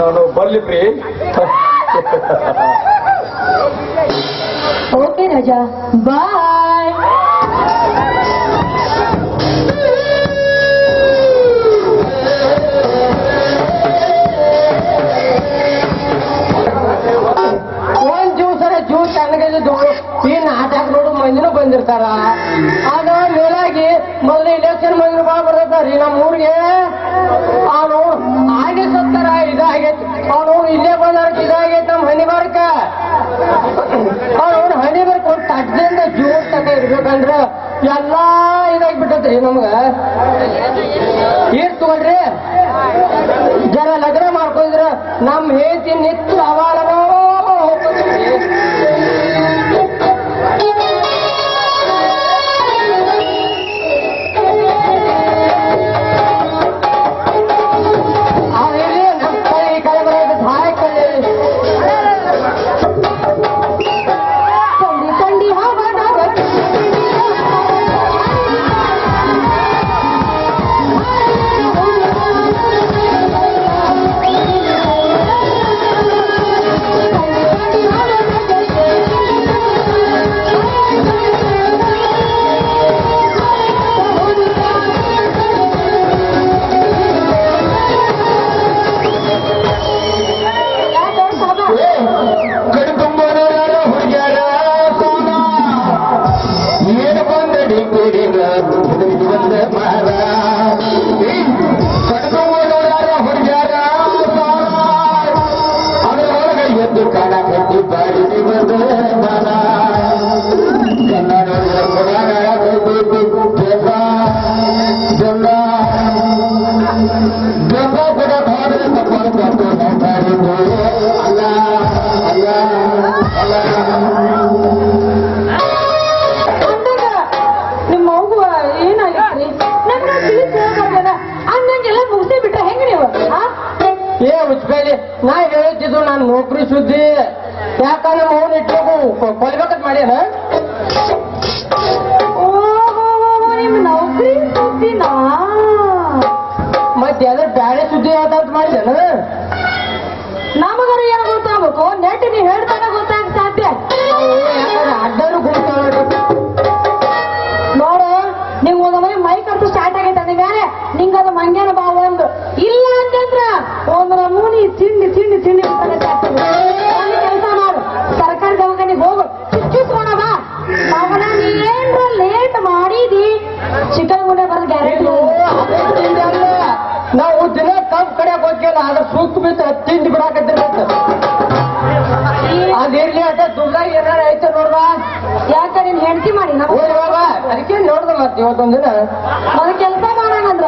ನಾನು ಬರ್ಲಿ pre okay Raja ಬಾಯ್ ಒಂದ್ ದಿವಸರ ಜೀವ ಚೆನ್ನಾಗಿದ್ದು ಈ ನಾಟಕ ನೋಡು ಮಂದಿನೂ ಬಂದಿರ್ತಾರ ಆಗ ಮೇಲಾಗಿ ಮೊದಲು ಇಲೆಕ್ಷನ್ ಮಂದಿನ ಬಾ ಬರ್ತೈತಾರ್ರಿ ನಮ್ಮ ಊರಿಗೆ ಅವನು ಹಾಗೆ ಸತ್ತರ ಇದಾಗೈತಿ ಅವನು ಇಲ್ಲೇ ಬಂದರ ಇದಾಗೈತಿ ನಮ್ಮ ಹನಿ ಬಾರಕ ಅವನು ಹನಿ ಬರ್ಕ ಒಂದು ತಟ್ಟದಿಂದ ಜೀವ ತಕ ಇರ್ಬೇಕಂದ್ರ ಎಲ್ಲಾ ಇದಾಗ್ಬಿಟ್ಟತ್ರಿ ನಮ್ಗ. ಏನ್ ತಗೊಳ್ರಿ? ಜನ ಲಗ್ನ ಮಾಡ್ಕೊಂಡ್ರ ನಮ್ ಹೇತಿ ನಿತ್ತು ಅವಾಲನೋ ನೌಕರಿ ಸುದ್ದಿ. ಯಾಕಂದ್ರೆ ಮೌನ ಇಟ್ಬೇಕು ಕೊಲ್ಬೇಕಂತ ಮಾಡ್ಯಾರ ಮತ್ತೆ ಅದ್ರ ಬ್ಯಾಳೆ ಸುದ್ದಿ ಯಾವ್ದಾದ್ ಮಾಡಿದ ನಮಗರ ಏನ್ ಗೊತ್ತಾಗ್ಬೇಕು? ನೆಟ್ ನೀ ಹೇಳ್ತಾನೆ ಅದ್ರ ಸುಕ್ ಬಿತ್ತು ತಿಂದು ಬಿಡಾಕತ್ತಿರ್ಬೇಕು ಅದಿರ್ಲಿ ಅದ ದುರ್ಗಾ ಏನಾರ ಐತೆ ನೋಡ್ವಾ? ಯಾಕ ನಿನ್ ಹೆಂಡತಿ ಮಾಡಿ ಅದಕ್ಕೆ ನೋಡ್ದ ಮತ್ತೆ ಇವತ್ತೊಂದಿನ? ದಿನ ಅದು ಕೆಲಸ ಮಾಡೋಣ ಅದ್ರ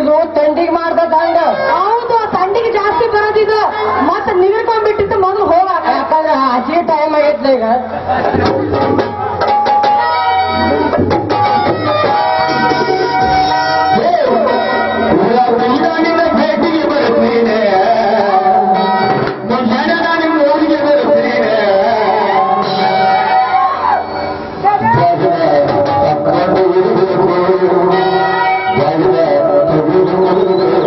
ಇದು ತಂಡಿಗೆ ಮಾಡ್ದ ದಂಡ ಹೌದು ತಂಡಿಗೆ ಜಾಸ್ತಿ ಬರೋದಿದ್ರು ಮತ್ತೆ ನಿಂತ್ಕೊಂಡ್ಬಿಟ್ಟಿತ್ತು ಮೊದಲು ಹೋಗಾಕ. ಯಾಕಂದ್ರೆ ಅಜಿ ಟೈಮ್ ಆಗೈತಿ ಈಗ. Abu Bakr